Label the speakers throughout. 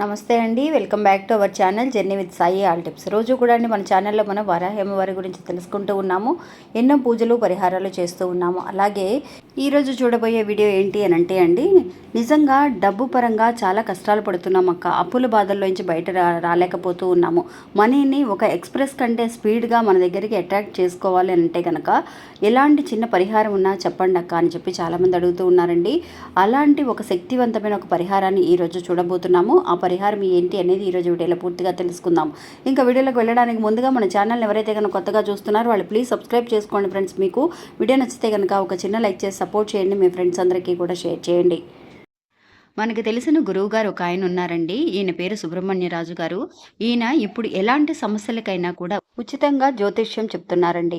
Speaker 1: నమస్తే అండి welcome back to our channel journey with Sai all tips. రోజు కూడా అండి మన ఛానల్లో మనం వరాహేమవారి గురించి తెలుసుకుంటూ ఉన్నాము ఎన్నో పూజలు పరిహారాలు చేస్తూ ఉన్నాము. అలాగే ఈరోజు చూడబోయే వీడియో ఏంటి అని అంటే అండి నిజంగా డబ్బు పరంగా చాలా కష్టాలు పడుతున్నాం అక్క. అప్పుల బాధల్లోంచి బయట రా రాలేకపోతూ ఉన్నాము. మనీని ఒక ఎక్స్ప్రెస్ కంటే స్పీడ్గా మన దగ్గరికి అట్రాక్ట్ చేసుకోవాలి అని అంటే కనుక ఎలాంటి చిన్న పరిహారం ఉన్నా చెప్పండి అక్క అని చెప్పి చాలామంది అడుగుతూ ఉన్నారండి. అలాంటి ఒక శక్తివంతమైన ఒక పరిహారాన్ని ఈరోజు చూడబోతున్నాము. ఆ పరిహారం ఏంటి అనేది ఈరోజు వీడియోలో పూర్తిగా తెలుసుకుందాం. ఇంకా వీడియోలోకి వెళ్ళడానికి ముందుగా మన ఛానల్ ఎవరైతే కనుక కొత్తగా చూస్తున్నారో వాళ్ళు ప్లీజ్ సబ్స్క్రైబ్ చేసుకోండి ఫ్రెండ్స్ మీకు వీడియో నచ్చితే కనుక ఒక చిన్న లైక్ చేసి సపోర్ట్ చేయండి. మీ ఫ్రెండ్స్ అందరికీ కూడా షేర్ చేయండి. మనకి తెలిసిన గురువు గారు ఒక ఆయన ఉన్నారండి. ఈయన పేరు సుబ్రహ్మణ్యరాజు గారు. ఈయన ఇప్పుడు ఎలాంటి సమస్యలకైనా కూడా ఉచితంగా జ్యోతిష్యం చెప్తున్నారండి.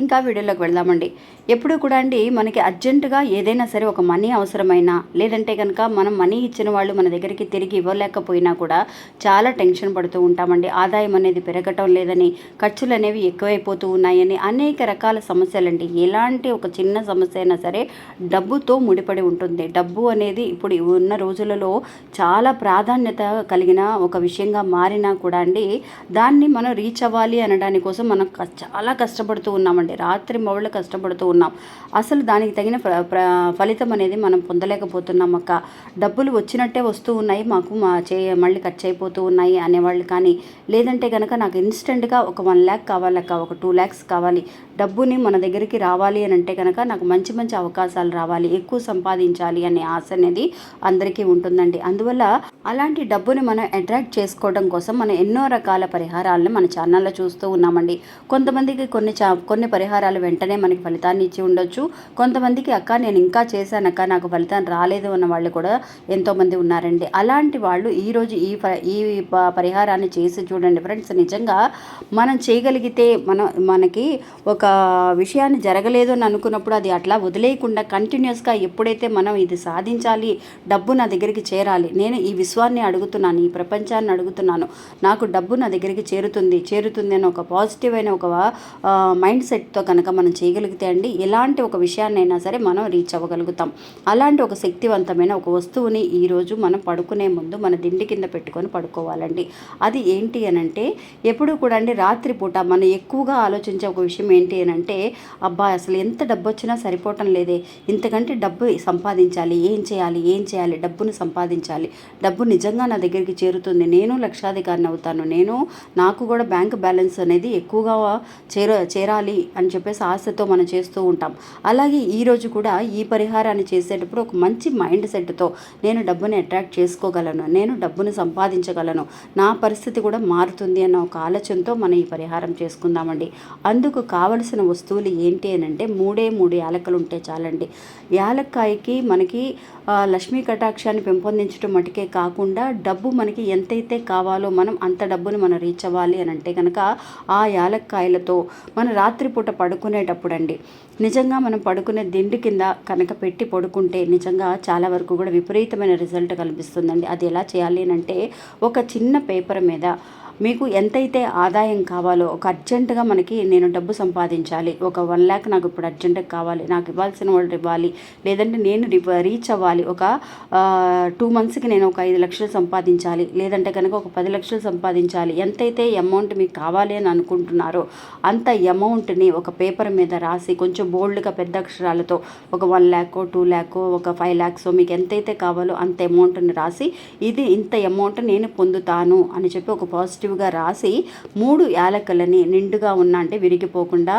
Speaker 1: ఇంకా వీడియోలోకి వెళ్దామండి. ఎప్పుడు కూడా అండి మనకి అర్జెంటుగా ఏదైనా సరే ఒక మనీ అవసరమైనా లేదంటే కనుక మనం మనీ ఇచ్చిన వాళ్ళు మన దగ్గరికి తిరిగి ఇవ్వలేకపోయినా కూడా చాలా టెన్షన్ పడుతూ ఉంటామండి. ఆదాయం అనేది పెరగటం లేదని ఖర్చులు అనేవి ఎక్కువైపోతూ ఉన్నాయని అనేక రకాల సమస్యలండి. ఎలాంటి ఒక చిన్న సమస్య అయినా సరే డబ్బుతో ముడిపడి ఉంటుంది. డబ్బు అనేది ఇప్పుడు ఉన్న రోజులలో చాలా ప్రాధాన్యత కలిగిన ఒక విషయంగా మారినా కూడా అండి దాన్ని మనం రీచ్ అవ్వాలి అనడాని కోసం మనం చాలా కష్టపడుతూ ఉన్నామండి. రాత్రి మొబైల్ కష్టపడుతూ ఉన్నాం. అసలు దానికి తగిన ప్ర- ప్ర- ఫలితం అనేది మనం పొందలేకపోతున్నాం అక్క. డబ్బులు వచ్చినట్టే వస్తూ ఉన్నాయి మాకు మా చే మళ్ళీ ఖర్చు అయిపోతూ ఉన్నాయి అనేవాళ్ళు కానీ లేదంటే కనుక నాకు ఇన్స్టెంట్గా ఒక వన్ ల్యాక్ కావాలక్క ఒక టూ ల్యాక్స్ కావాలి. డబ్బుని మన దగ్గరికి రావాలి అని అంటే కనుక నాకు మంచి మంచి అవకాశాలు రావాలి ఎక్కువ సంపాదించాలి అనే ఆశ అనేది అందరికీ ఉంటుందండి. అందువల్ల అలాంటి డబ్బుని మనం అట్రాక్ట్ చేసుకోవడం కోసం మనం ఎన్నో రకాల పరిహారాలను మన ఛానల్లో చూస్తూ ఉన్నామండి. కొంతమందికి కొన్ని చా కొన్ని పరిహారాలు వెంటనే మనకి ఫలితాన్ని ఇచ్చి ఉండొచ్చు. కొంతమందికి అక్క నేను ఇంకా చేశానక్క నాకు ఫలితం రాలేదు అన్న వాళ్ళు కూడా ఎంతోమంది ఉన్నారండి. అలాంటి వాళ్ళు ఈరోజు ఈ ప ఈ ప- పరిహారాన్ని చేసి చూడండి ఫ్రెండ్స్. నిజంగా మనం చేయగలిగితే మనం మనకి ఒక విషయాన్ని జరగలేదు అని అనుకున్నప్పుడు అది అట్లా వదిలేయకుండా కంటిన్యూస్గా ఎప్పుడైతే మనం ఇది సాధించాలి డబ్బు నా దగ్గరికి చేరాలి నేను ఈ విశ్వాన్ని అడుగుతున్నాను ఈ ప్రపంచాన్ని అడుగుతున్నాను నాకు డబ్బు నా దగ్గరికి చేరుతుంది చేరుతుంది అని ఒక పాజిటివ్ అయిన ఒక మైండ్ సెట్ శక్తితో కనుక మనం చేయగలిగితే అండి ఎలాంటి ఒక విషయాన్నైనా సరే మనం రీచ్ అవ్వగలుగుతాం. అలాంటి ఒక శక్తివంతమైన ఒక వస్తువుని ఈరోజు మనం పడుకునే ముందు మన దిండి కింద పెట్టుకొని పడుకోవాలండి. అది ఏంటి అని అంటే ఎప్పుడు కూడా అండి రాత్రిపూట మనం ఎక్కువగా ఆలోచించే ఒక విషయం ఏంటి అని అంటే అబ్బా అసలు ఎంత డబ్బు వచ్చినా సరిపోవటం లేదే. ఇంతకంటే డబ్బు సంపాదించాలి ఏం చేయాలి ఏం చేయాలి డబ్బును సంపాదించాలి. డబ్బు నిజంగా నా దగ్గరికి చేరుతుంది. నేను లక్షాధికారిని అవుతాను. నేను నాకు కూడా బ్యాంక్ బ్యాలెన్స్ అనేది ఎక్కువగా చేర చేరాలి అని చెప్పేసి ఆశతో మనం చేస్తూ ఉంటాం. అలాగే ఈరోజు కూడా ఈ పరిహారాన్ని చేసేటప్పుడు ఒక మంచి మైండ్ సెట్తో నేను డబ్బుని అట్రాక్ట్ చేసుకోగలను నేను డబ్బును సంపాదించగలను నా పరిస్థితి కూడా మారుతుంది అన్న ఒక ఆలోచనతో మనం ఈ పరిహారం చేసుకుందామండి. అందుకు కావలసిన వస్తువులు ఏంటి అని అంటే మూడే మూడు యాలకలు ఉంటే చాలండి. యాలక్కాయకి మనకి లక్ష్మీ కటాక్షాన్ని పెంపొందించడం మటుకే కాకుండా డబ్బు మనకి ఎంతైతే కావాలో మనం అంత డబ్బుని మనం రీచ్ అవ్వాలి అని అంటే కనుక ఆ యాలక్కాయలతో మన రాత్రిపూట పడుకునేటప్పుడు అండి నిజంగా మనం పడుకునే దిండు కింద కనుక పెట్టి పడుకుంటే నిజంగా చాలా వరకు కూడా విపరీతమైన రిజల్ట్ కనిపిస్తుందండి అది ఎలా చేయాలి అని అంటే ఒక చిన్న పేపర్ మీద మీకు ఎంతైతే ఆదాయం కావాలో ఒక అర్జెంటుగా మనకి నేను డబ్బు సంపాదించాలి ఒక వన్ ల్యాక్ నాకు ఇప్పుడు అర్జెంటుగా కావాలి నాకు ఇవ్వాల్సిన వాళ్ళు ఇవ్వాలి లేదంటే నేను రీచ్ అవ్వాలి ఒక టూ మంత్స్కి నేను ఒక ఐదు లక్షలు సంపాదించాలి లేదంటే కనుక ఒక పది లక్షలు సంపాదించాలి ఎంతైతే అమౌంట్ మీకు కావాలి అని అనుకుంటున్నారో అంత అమౌంట్ని ఒక పేపర్ మీద రాసి కొంచెం బోల్డ్గా పెద్ద అక్షరాలతో ఒక వన్ ల్యాక్ టూ ల్యాక్ ఒక ఫైవ్ ల్యాక్స్ మీకు ఎంతైతే కావాలో అంత అమౌంట్ని రాసి ఇది ఇంత అమౌంట్ నేను పొందుతాను అని చెప్పి ఒక పాజిటివ్గా రాసి మూడు యాలకలని నిండుగా ఉన్న అంటే విరిగిపోకుండా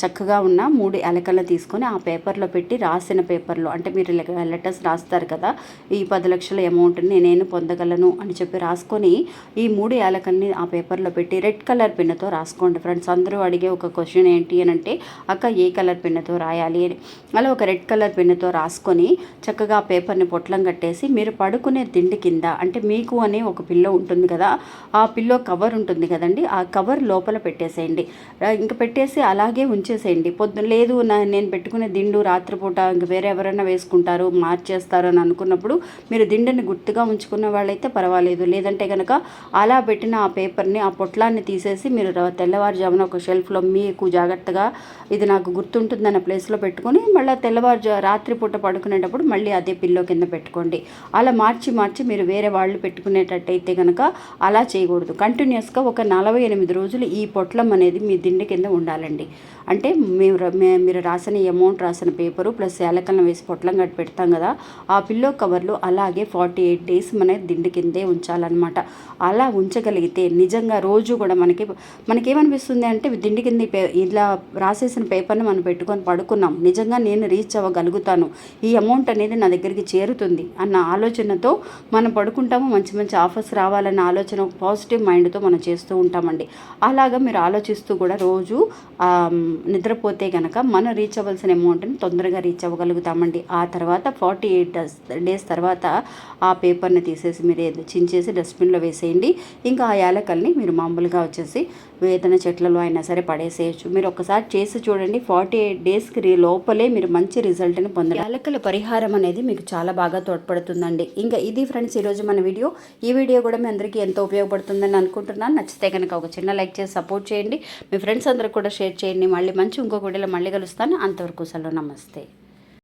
Speaker 1: చక్కగా ఉన్న మూడు యాలకలను తీసుకొని ఆ పేపర్లో పెట్టి రాసిన పేపర్లో అంటే మీరు లెటర్స్ రాస్తారు కదా ఈ పది లక్షల అమౌంట్ని నేను పొందగలను అని చెప్పి రాసుకొని ఈ మూడు యాలకల్ని ఆ పేపర్లో పెట్టి రెడ్ కలర్ పెన్నుతో రాసుకోండి. ఫ్రెండ్స్ అందరూ అడిగే ఒక క్వశ్చన్ ఏంటి అని అంటే అక్క ఏ కలర్ పెన్నుతో రాయాలి? అని. అలా ఒక రెడ్ కలర్ పెన్నుతో రాసుకొని చక్కగా ఆ పేపర్ని పొట్లం కట్టేసి మీరు పడుకునే దిండి కింద అంటే మీకు అనే ఒక పిల్లో ఉంటుంది కదా ఆ పిల్లో కవర్ ఉంటుంది కదండి ఆ కవర్ లోపల పెట్టేసేయండి. ఇంకా పెట్టేసి అలాగే ఉంచేసేయండి. పొద్దున లేదు నా నేను పెట్టుకునే దిండు రాత్రిపూట ఇంక వేరే ఎవరైనా వేసుకుంటారు మార్చేస్తారు అని అనుకున్నప్పుడు మీరు దిండుని గుర్తుగా ఉంచుకున్న వాళ్ళైతే పర్వాలేదు. లేదంటే కనుక అలా పెట్టిన ఆ పేపర్ని ఆ పొట్లాన్ని తీసేసి మీరు తెల్లవారుజామున ఒక షెల్ఫ్లో మీకు జాగ్రత్తగా ఇది నాకు గుర్తుంటుందన్న ప్లేస్లో పెట్టుకొని మళ్ళీ తెల్లవారు రాత్రిపూట పడుకునేటప్పుడు మళ్ళీ అదే పిల్లో కింద పెట్టుకోండి. అలా మార్చి మార్చి మీరు వేరే వాళ్ళు పెట్టుకునేటట్టయితే కనుక అలా చేయకూడదు. కంటిన్యూస్గా ఒక నలభై ఎనిమిది రోజులు ఈ పొట్లం అనేది మీ దిండి కింద ఉండాలండి. అంటే మేము మీరు రాసిన అమౌంట్ రాసిన పేపరు ప్లస్ ఏలకలను వేసి పొట్లం కట్టి పెడతాం కదా ఆ పిల్లో కవర్లు అలాగే ఫార్టీ ఎయిట్ డేస్ మన దిండి కిందే ఉంచాలన్నమాట. అలా ఉంచగలిగితే నిజంగా రోజు కూడా మనకి మనకేమనిపిస్తుంది అంటే దిండి కింద పే ఇలా రాసేసిన పేపర్ని మనం పెట్టుకొని పడుకున్నాం. నిజంగా నేను రీచ్ అవ్వగలుగుతాను. ఈ అమౌంట్ అనేది నా దగ్గరికి చేరుతుంది అన్న ఆలోచనతో మనం పడుకుంటాము. మంచి మంచి ఆఫర్స్ రావాలన్న ఆలోచన పాజిటివ్ మైండ్తో మనం చేస్తూ ఉంటామండి. అలాగా మీరు ఆలోచిస్తూ కూడా రోజు నిద్రపోతే కనుక మనం రీచ్ అవ్వాల్సిన అమౌంట్ని తొందరగా రీచ్ అవ్వగలుగుతామండి. ఆ తర్వాత ఫార్టీ ఎయిట్ డేస్ తర్వాత ఆ పేపర్ని తీసేసి మీరు చించేసి డస్ట్బిన్లో వేసేయండి. ఇంకా ఆ యాలకల్ని మీరు మామూలుగా వచ్చేసి ఏదైనా చెట్లలో అయినా సరే పడేసేయచ్చు. మీరు ఒకసారి చేసి చూడండి ఫార్టీ ఎయిట్ డేస్కి లోపలే మీరు మంచి రిజల్ట్ని పొందాలి యాలకల పరిహారం అనేది మీకు చాలా బాగా తోడ్పడుతుందండి. ఇంకా ఇది ఫ్రెండ్స్ ఈరోజు మన వీడియో. ఈ వీడియో కూడా మీ అందరికీ ఎంతో ఉపయోగపడుతుందని అనుకుంటున్నాను. నచ్చితే కనుక ఒక చిన్న లైక్ చేసి సపోర్ట్ చేయండి. మీ ఫ్రెండ్స్ అందరూ కూడా షేర్ చేయండి. మళ్ళీ మంచి ఇంకొక వీడియోలో మళ్ళీ కలుస్తాను. అంతవరకు సెలవు. నమస్తే.